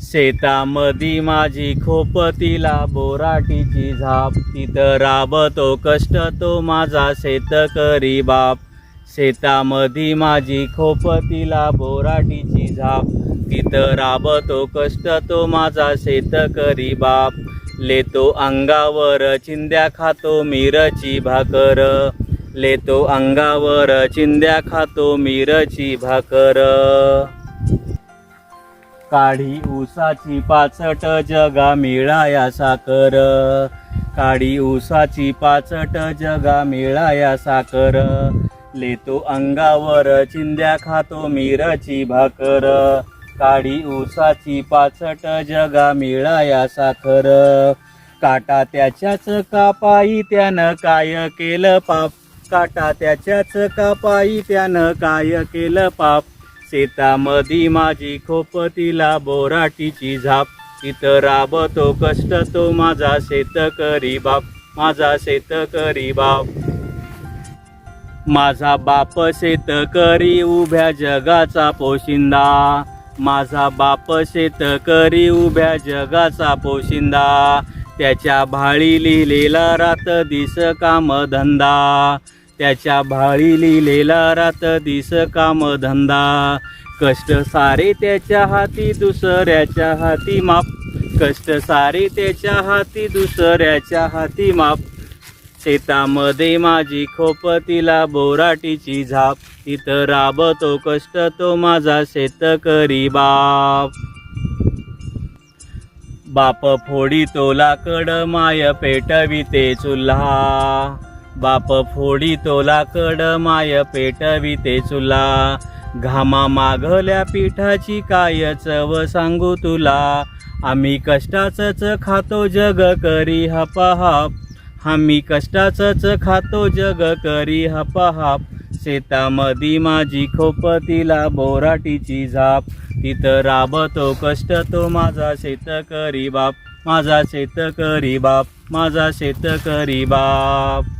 शेतामधी माझी खोपतीला बोराटीची झाप. तिथं राबतो कष्ट तो माझा शेतकरी बाप. शेतामधी माझी खोपतीला बोराटीची झाप. तिथं राबतो कष्ट तो माझा शेतकरी बाप. लेतो अंगावर चिंद्या खातो मिरची भाकर. लेतो अंगावर चिंद्या खातो मिरची भाकर. काढी ऊसाची पाचट जगा मिळाया साकर काढी ऊसाची पाचट जगा मिळाया साकर लेतो अंगावर चिंद्या खातो मिरची भाकर. काढी ऊसाची पाचट जगा मिळाया साखर. काटा त्याच्याच कापाई त्यानं काय केलं पाप? काटा त्याच्याच कापाई त्यानं काय केलं पाप? शेतामधी माझी खोपतीला बोराटीची झाप. तिथं राबतो कष्ट तो माझा शेतकरी बाप. माझा शेतकरी बाप. माझा बाप शेतकरी उभ्या जगाचा पोशिंदा. माझा बाप शेतकरी उभ्या जगाचा पोशिंदा. त्याच्या भाळी लिहिलेला रात दिस काम धंदा त्याच्या भाळी लिहिलेला रात दिस काम धंदा. कष्ट सारे त्याच्या हाती दुसऱ्याच्या हाती माप. कष्ट सारे त्याच्या हाती दुसऱ्याच्या हाती माप. शेतामध्ये माझी खोप तिला बोराटीची झाप. तिथं राबतो कष्ट तो माझा शेतकरी बाप. बाप फोडी तो लाकड माय पेटविते चुल्हा. बाप फोडी तोला कड माय पेटविते चुला. घामा मागल्या पिठाची काय चव सांगू तुला. आम्ही कष्टाचंच खातो जग करी हपाहाप आम्ही कष्टाचंच खातो जग करी हपाहाप शेतामधी माझी खोप तिला बोराटीची झाप. तिथं राबतो कष्ट तो माझा शेतकरी बाप. माझा शेतकरी बाप. माझा शेतकरी बाप.